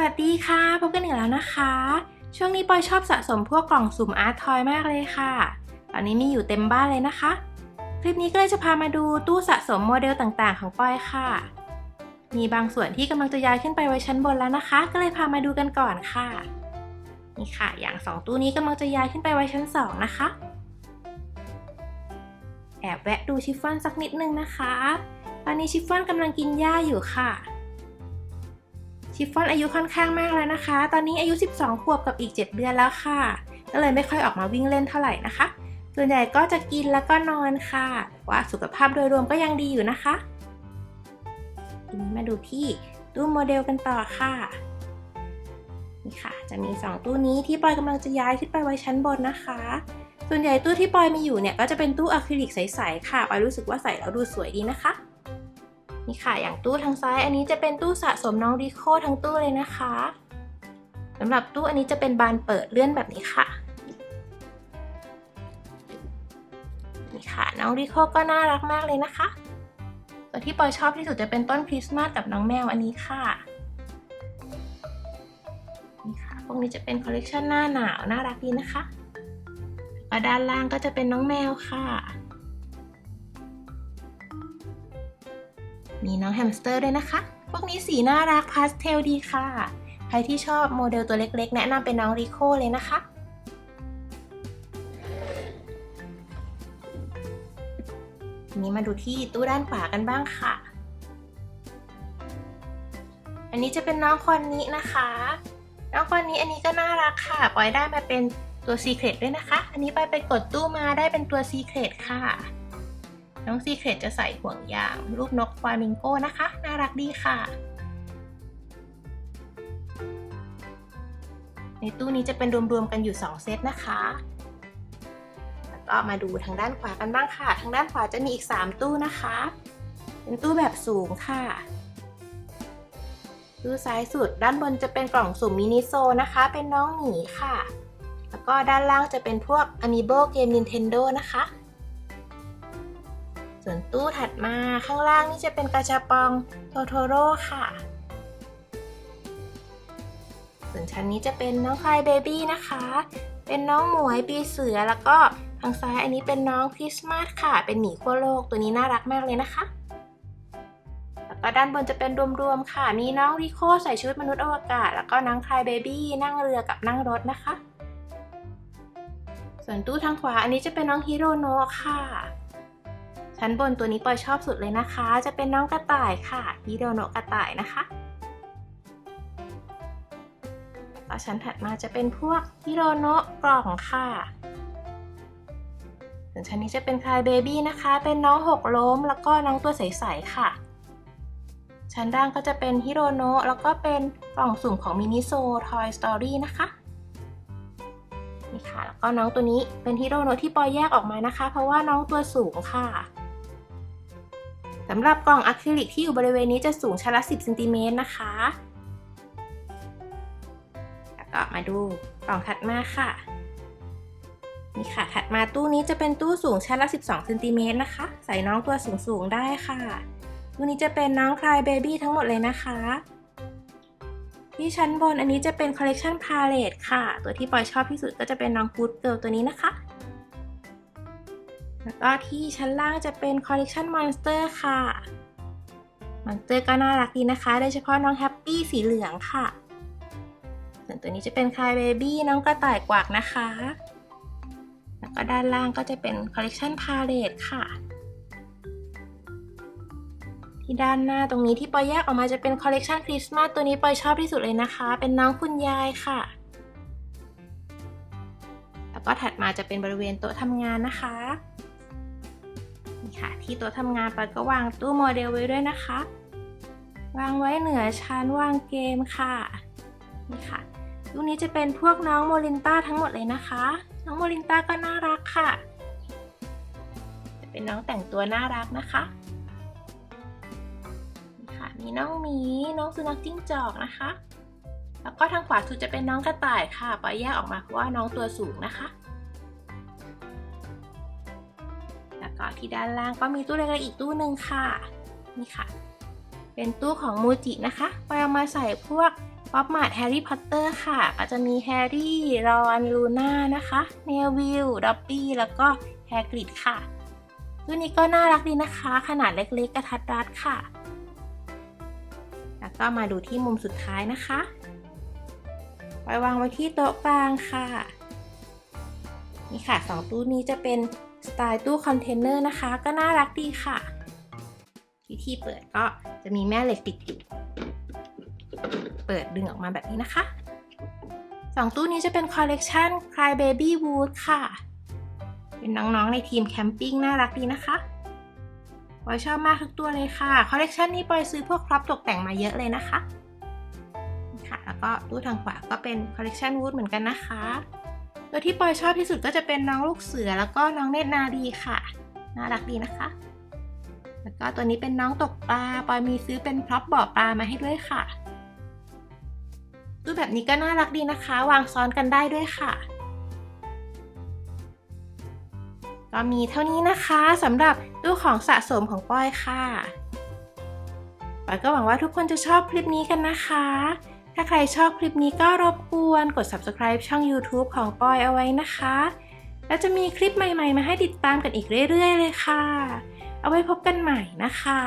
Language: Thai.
วัสดีค่ะ พบกันอีกแล้วนะคะ ช่วงนี้ปอยชอบสะสมพวกกล่องสุ่มอาร์ตทอยมากเลยค่ะ ตอนนี้มีอยู่เต็มบ้านเลยนะคะ คลิปนี้ก็เลยจะพามาดูตู้สะสมโมเดลต่างๆ ของปอยค่ะ มีบางส่วนที่กำลังจะย้ายขึ้นไปไว้ชั้นบนแล้วนะคะ ก็เลยพามาดูกันก่อนค่ะ นี่ค่ะ อย่างสองตู้นี้กำลังจะย้ายขึ้นไปไว้ชั้นสองนะคะ แอบแวะดูชิฟฟ่อนสักนิดนึงนะคะ ตอนนี้ชิฟฟ่อนกำลังกินหญ้าอยู่ค่ะ ชิฟฟ่อนอายุค่อนข้างมากแล้วนะคะ ตอนนี้อายุ 12 ขวบกับอีก 7 เดือนแล้วค่ะ ก็เลยไม่ค่อยออกมาวิ่งเล่นเท่าไหร่นะคะ ส่วนใหญ่ก็จะกินแล้วก็นอนค่ะแต่ว่าสุขภาพโดยรวมก็ยังดีอยู่นะคะทีนี้มาดูที่ตู้โมเดลกันต่อค่ะนี่ค่ะ จะมี 2 ตู้นี้ที่ปอยกำลังจะย้ายขึ้นไปไว้ชั้นบนนะคะ ส่วนใหญ่ตู้ที่ปอยมีอยู่เนี่ยก็จะเป็นตู้อะคริลิกใสๆค่ะปอยรู้สึกว่าใส่แล้วดูสวยดีนะคะ นี่ค่ะ อย่างตู้ทางซ้าย อันนี้จะเป็นตู้สะสมน้องดิโคทั้งตู้เลยนะคะสำหรับตู้อันนี้จะเป็นบานเปิดเลื่อนแบบนี้ค่ะนี่ค่ะ น้องดิโคก็น่ารักมากเลยนะคะตัวที่ปอยชอบที่สุดจะเป็นต้นคริสต์มาสกับน้องแมวอันนี้ค่ะนี่ค่ะ พวกนี้จะเป็นคอลเลกชันหน้าหนาวน่ารักดีนะคะแล้วด้านล่างก็จะเป็นน้องแมวค่ะ มีน้องแฮมสเตอร์ด้วยนะคะ พวกนี้สีน่ารักพาสเทลดีค่ะ ใครที่ชอบโมเดลตัวเล็กๆ แนะนำเป็นน้องริโคเลยนะคะทีนี้มาดูที่ตู้ด้านขวากันบ้างค่ะ อันนี้จะเป็นน้องคอนนี้นะคะ น้องคอนนี้อันนี้ก็น่ารักค่ะ ปล่อยได้มาเป็นตัวซีเครตด้วยนะคะ อันนี้ไปไปกดตู้มาได้เป็นตัวซีเครตค่ะ น้องซีเครตจะใส่ห่วงยางรูปนกฟลามิงโก้นะคะ น่ารักดีค่ะ ในตู้นี้จะเป็นรวมๆกันอยู่ 2 เซตนะคะ แล้วก็มาดูทางด้านขวากันบ้างค่ะ ทางด้านขวาจะมีอีก 3 ตู้นะคะ เป็นตู้แบบสูงค่ะตู้ซ้ายสุดด้านบนจะเป็นกล่องสุ่มมินิโซนะคะ เป็นน้องหมีค่ะ แล้วก็ด้านล่างจะเป็นพวก Amiibo เกม Nintendo นะคะ ส่วนตู้ถัดมาข้างล่างนี่จะเป็นกาชาปองโทโทโร่ค่ะ ส่วนชั้นนี้จะเป็นน้องคลายเบบี้นะคะ เป็นน้องหมวยปีเสือแล้วก็ทางซ้ายอันนี้เป็นน้องคริสต์มาสค่ะ เป็นหมีขั้วโลกตัวนี้น่ารักมากเลยนะคะ แล้วก็ด้านบนจะเป็นรวมๆค่ะ มีน้องริโคใส่ชุดมนุษย์อวกาศ แล้วก็น้องคลายเบบี้นั่งเรือกับนั่งรถนะคะ ส่วนตู้ทางขวาอันนี้จะเป็นน้องฮิโรโนะค่ะ ชั้นบนตัวนี้ปอยชอบสุดเลยนะคะ จะเป็นน้องกระต่ายค่ะฮิโรโนะกระต่ายนะคะแล้วชั้นถัดมาจะเป็นพวกฮิโรโนะกล่องค่ะส่วนชั้นนี้จะเป็นคลายเบบี้นะคะ เป็นน้องหกล้มแล้วก็น้องตัวใสๆค่ะ ชั้นล่างก็จะเป็นฮิโรโนะแล้วก็เป็นกล่องสุ่มของมินิโซทอยสตอรี่นะคะนี่ค่ะแล้วก็น้องตัวนี้เป็นฮิโรโนะที่ปอยแยกออกมานะคะ เพราะว่าน้องตัวสูงค่ะ สำหรับกล่องอะคริลิกที่อยู่บริเวณนี้จะสูงชั้นละ 10ซนติเมตรนะคะ แล้วก็มาดูกล่องถัดมาค่ะ นี่ค่ะ ถัดมาตู้นี้จะเป็นตู้สูงชั้นละ 12ซนติเมตรนะคะ ใส่น้องตัวสูงสูงๆได้ค่ะ ตู้นี้จะเป็นน้องคลายเบบี้ทั้งหมดเลยนะคะที่ชั้นบนอันนี้จะเป็นคอลเลกชันพาเลตค่ะ ตัวที่ปอยชอบที่สุดก็จะเป็นน้องกูดเกิลตัวนี้นะคะ แล้วก็ที่ชั้นล่างจะเป็นคอลเลกชันมอนสเตอร์ค่ะมอนสเตอร์ก็น่ารักดีนะคะ โดยเฉพาะน้องแฮปปี้สีเหลืองค่ะ ส่วนตัวนี้จะเป็นคายเบบี้น้องกระต่ายกวักนะคะ แล้วก็ด้านล่างก็จะเป็นคอลเลกชันพาเลตค่ะ ที่ด้านหน้าตรงนี้ที่ปอยแยกออกมาจะเป็นคอลเลกชันคริสต์มาสตัวนี้ปอยชอบที่สุดเลยนะคะ เป็นน้องคุณยายค่ะแล้วก็ถัดมาจะเป็นบริเวณโต๊ะทำงานนะคะ นี่ค่ะ ที่โต๊ะทำงานปอยก็วางตู้โมเดลไว้ด้วยนะคะ วางไว้เหนือชั้นวางเกมค่ะนี่ค่ะตู้นี้จะเป็นพวกน้องโมลินต้าทั้งหมดเลยนะคะ น้องโมลินต้าก็น่ารักค่ะ จะเป็นน้องแต่งตัวน่ารักนะคะนี่ค่ะมีน้องหมีน้องสุนัขจิ้งจอกนะคะ แล้วก็ทางขวาสุดจะเป็นน้องกระต่ายค่ะปอยแยกออกมาเพราะว่าน้องตัวสูงนะคะ ที่ด้านล่างก็มีตู้เล็กๆอีกตู้หนึ่งค่ะ นี่ค่ะ เป็นตู้ของมูจินะคะไปเอามาใส่พวกป๊อปมาร์ทแฮร์รี่พอตเตอร์ค่ะ ก็จะมีแฮร์รี่ รอน ลูน่านะคะเนวิลด็อบบี้ แล้วก็แฮกริดค่ะ ตู้นี้ก็น่ารักดีนะคะ ขนาดเล็กๆกระทัดรัดค่ะ แล้วก็มาดูที่มุมสุดท้ายนะคะไปวางไว้ที่โต๊ะกลางค่ะ นี่ค่ะสองตู้นี้จะเป็น สไตล์ตู้คอนเทนเนอร์นะคะ ก็น่ารักดีค่ะ วิธีเปิดก็จะมีแม่เหล็กติดอยู่ เปิดดึงออกมาแบบนี้นะคะสองตู้นี้จะเป็นคอลเลกชัน Cry Baby Wood ค่ะ เป็นน้องๆในทีมแคมปิ้งน่ารักดีนะคะปอยชอบมากทุกตัวเลยค่ะคอลเลกชันนี้ปอยซื้อพวกครอปตกแต่งมาเยอะเลยนะคะค่ะ แล้วก็ตู้ทางขวาก็เป็นคอลเลกชันวูดเหมือนกันนะคะ ตัวที่ปอยชอบที่สุดก็จะเป็นน้องลูกเสือแล้วก็น้องเนตรนาดีค่ะ น่ารักดีนะคะ แล้วก็ตัวนี้เป็นน้องตกปลา ปอยมีซื้อเป็นพร็อพบ่อปลามาให้ด้วยค่ะตู้แบบนี้ก็น่ารักดีนะคะ วางซ้อนกันได้ด้วยค่ะ ก็มีเท่านี้นะคะสำหรับตู้ของสะสมของปอยค่ะปอยก็หวังว่าทุกคนจะชอบคลิปนี้กันนะคะ ถ้าใครชอบคลิปนี้ก็รบกวนกด subscribe ช่อง YouTube ของปอยเอาไว้นะคะ แล้วจะมีคลิปใหม่ๆ มาให้ติดตามกันอีกเรื่อยๆ เลยค่ะ เอาไว้พบกันใหม่นะคะ